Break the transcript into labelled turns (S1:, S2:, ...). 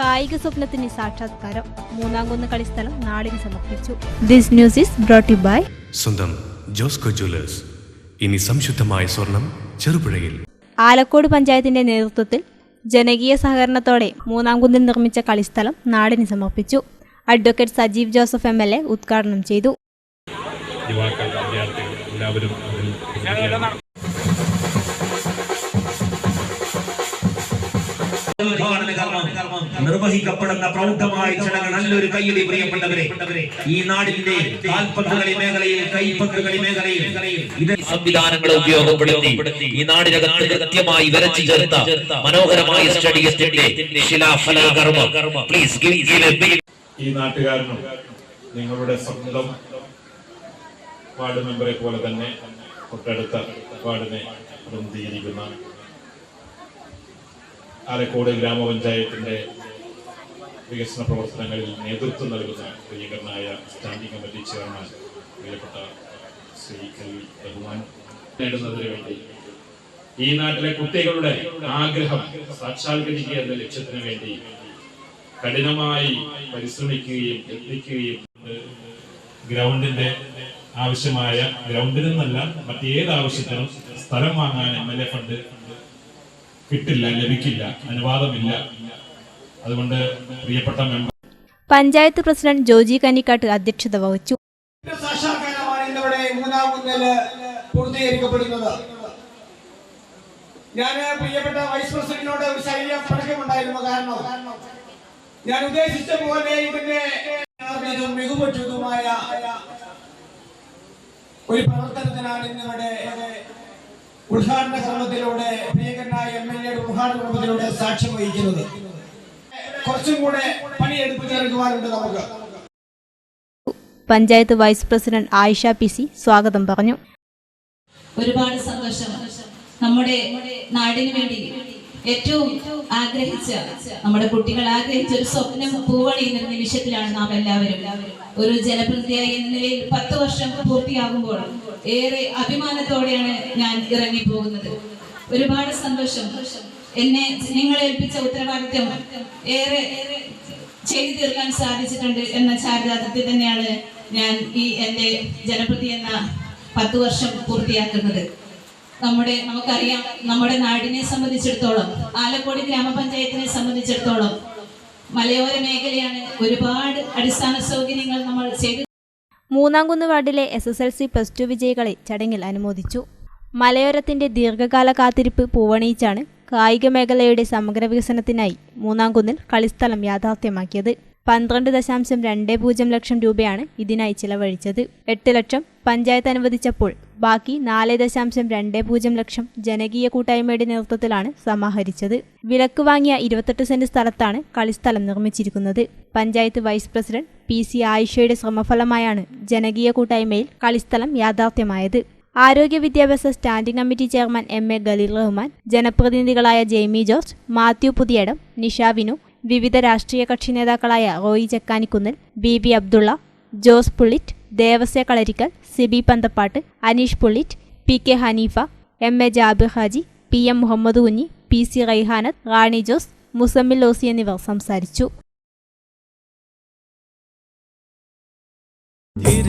S1: കായിക സ്വപ്നത്തിന് സാക്ഷാത്കാരം മൂന്നാംകുന്ന് കളിസ്ഥലം നാടിന് സമർപ്പിച്ചു. This news is brought you by
S2: സ്വന്തം ജോസ്കോ ജ്വല്ലേഴ്സ്. ഇനി സംശുദ്ധമായ സ്വർണം ചെറുപുഴയിൽ.
S1: ആലക്കോട് പഞ്ചായത്തിന്റെ നേതൃത്വത്തിൽ ജനകീയ സഹകരണത്തോടെ മൂന്നാംകുന്നിൽ നിർമ്മിച്ച കളിസ്ഥലം നാടിന് സമർപ്പിച്ചു. Advocate Sajeev Joseph M L A ഉദ്ഘാടനം ചെയ്തു.
S3: യുവാക്കൾ വിദ്യാർത്ഥികൾ എല്ലാവരും
S4: ഉദ്ഘാടന കർമ്മം നിർവഹിക്കപ്പെടുന്ന പ്രൗഢമായ ചടങ്ങ് നല്ലൊരു കയ്യടി പ്രിയപ്പെട്ടവരെ. ഈ നാടിന്റെ കാൽപന്ത് കളി മേഖലയിൽ കൈപ്പന്ത് കളി മേഖലയിൽ ഇത്
S5: സംവിധാനങ്ങളെ ഉപയോഗപ്പെടുത്തി ഈ നാടിനകത്ത് കൃത്യമായി വരച്ചു ചേർത്ത മനോഹരമായ സ്റ്റഡിയത്തിന്റെ ശിലാഫലകർമ്മ. പ്ലീസ് ഗിവ്
S3: ഈ നാട്ടുകാരനും നിങ്ങളുടെ സ്വന്തം വാർഡ് മെമ്പറെ പോലെ തന്നെ തൊട്ടടുത്ത വാർഡിനെ പ്രതിനിധീകരിക്കുന്ന ആലക്കോട് ഗ്രാമപഞ്ചായത്തിന്റെ വികസന പ്രവർത്തനങ്ങളിൽ നേതൃത്വം നൽകുന്ന പ്രിയകരനായ സ്റ്റാൻഡിംഗ് കമ്മിറ്റി ചെയർമാൻ പ്രിയപ്പെട്ട ശ്രീ എൽ റഹ്മാൻ നേടുന്നതിന് വേണ്ടി ഈ നാട്ടിലെ കുട്ടികളുടെ ആഗ്രഹം സാക്ഷാത്കരിക്കുക എന്ന ലക്ഷ്യത്തിന് വേണ്ടി കഠിനമായി പരിശ്രമിക്കുകയും യത്നിക്കുകയും ഗ്രൗണ്ടിന്റെ ആവശ്യമായ ഗ്രൗണ്ടിൽ നിന്നല്ല മറ്റേത് ആവശ്യത്തിനും സ്ഥലം വാങ്ങാൻ എം എൽ എ ഫണ്ട് കിട്ടില്ല ലഭിക്കില്ല അനുവാദമില്ല. അതുകൊണ്ട് പ്രിയപ്പെട്ട മെമ്പർ
S1: പഞ്ചായത്ത് പ്രസിഡന്റ് ജോജി കന്നിക്കാട്ട് അധ്യക്ഷത വഹിച്ചു.
S6: ഞാൻ പൂർത്തീകരിക്കപ്പെടുന്നത്. ഞാൻ പ്രിയപ്പെട്ട വൈസ് പ്രസിഡന്റിനോട് ഒരു ശരീര പടക്കമുണ്ടായിരുന്നു കാരണം ഞാൻ ഉദ്ദേശിച്ച പോലെ ഇതിന്റെ മികവുറ്റതുമായ ഒരു പ്രവർത്തനത്തിനാണ് ഇന്നിവിടെ ഉദ്ഘാടന ശ്രമത്തിലൂടെ പ്രിയങ്കരനായ എം എൽ എയുടെ ഉദ്ഘാടന ശ്രമത്തിലൂടെ സാക്ഷ്യം വഹിക്കുന്നത്. കുറച്ചും കൂടെ പണിയെടുപ്പ് ചേർക്കുവാനുണ്ട് നമുക്ക്.
S1: Panchayat vice president Ayisha P C സ്വാഗതം പറഞ്ഞു.
S7: ഒരുപാട് സന്തോഷം. നമ്മുടെ നാടിനു വേണ്ടി ഏറ്റവും ആഗ്രഹിച്ച നമ്മുടെ കുട്ടികൾ ആഗ്രഹിച്ച ഒരു സ്വപ്നം പൂവണിയുന്ന നിമിഷത്തിലാണ് നാം എല്ലാവരും ഒരു ജനപ്രതിയായി എന്ന നിലയിൽ പത്ത് വർഷം പൂർത്തിയാകുമ്പോൾ ഏറെ അഭിമാനത്തോടെയാണ് ഞാൻ ഇറങ്ങി പോകുന്നത് ഒരുപാട് സന്തോഷം. എന്നെ നിങ്ങൾ ഏൽപ്പിച്ച ഉത്തരവാദിത്വം ഏറെ ചെയ്തു തീർക്കാൻ സാധിച്ചിട്ടുണ്ട് എന്ന ചാരിതാർത്ഥ്യത്തിൽ തന്നെയാണ് ഞാൻ ഈ എന്റെ ജനപ്രതി എന്ന പത്ത് വർഷം പൂർത്തിയാക്കുന്നത്. നമ്മുടെ നമുക്കറിയാം നമ്മുടെ നാടിനെ സംബന്ധിച്ചിടത്തോളം ആലക്കോട് ഗ്രാമപഞ്ചായത്തിനെ സംബന്ധിച്ചിടത്തോളം മലയോര മേഖലയാണ് ഒരുപാട് അടിസ്ഥാന സൗകര്യങ്ങൾ നമ്മൾ ചെയ്തു.
S1: മൂന്നാംകുന്ന് വാർഡിലെ S S L C plus two വിജയികളെ ചടങ്ങിൽ അനുമോദിച്ചു. മലയോരത്തിന്റെ ദീർഘകാല കാത്തിരിപ്പ് പൂവണിയിച്ചാണ് കായിക മേഖലയുടെ സമഗ്ര വികസനത്തിനായി മൂന്നാംകുന്നിൽ കളിസ്ഥലം യാഥാർത്ഥ്യമാക്കിയത്. പന്ത്രണ്ട് ദശാംശം രണ്ട് പൂജ്യം ലക്ഷം രൂപയാണ് ഇതിനായി ചിലവഴിച്ചത്. എട്ട് ലക്ഷം പഞ്ചായത്ത് അനുവദിച്ചപ്പോൾ ബാക്കി നാല് ദശാംശം രണ്ട് പൂജ്യം ലക്ഷം ജനകീയ കൂട്ടായ്മയുടെ നേതൃത്വത്തിലാണ് സമാഹരിച്ചത്. വിലക്ക് വാങ്ങിയ ഇരുപത്തെട്ട് സെന്റ് സ്ഥലത്താണ് കളിസ്ഥലം നിർമ്മിച്ചിരിക്കുന്നത്. Panchayat vice president P C ആയിഷയുടെ ശ്രമഫലമായാണ് ജനകീയ കൂട്ടായ്മയിൽ കളിസ്ഥലം യാഥാർത്ഥ്യമായത്. ആരോഗ്യ വിദ്യാഭ്യാസ standing committee chairman M A Khaleel Rahman ജനപ്രതിനിധികളായ Jaimy George Mathew Puthiyadam Nisha Vinu വിവിധ രാഷ്ട്രീയ കക്ഷി നേതാക്കളായ Roy Chakkanikkunnil B B Abdulla Jose Pullitt Devasya Kalarikkal Siby Panthappattu Aneesh Pullitt P K Haneefa M A Jabir Haji P M Muhammad Kunhi P C Raihanath Rani Jose Musammil Losy എന്നിവർ സംസാരിച്ചു.
S2: ചില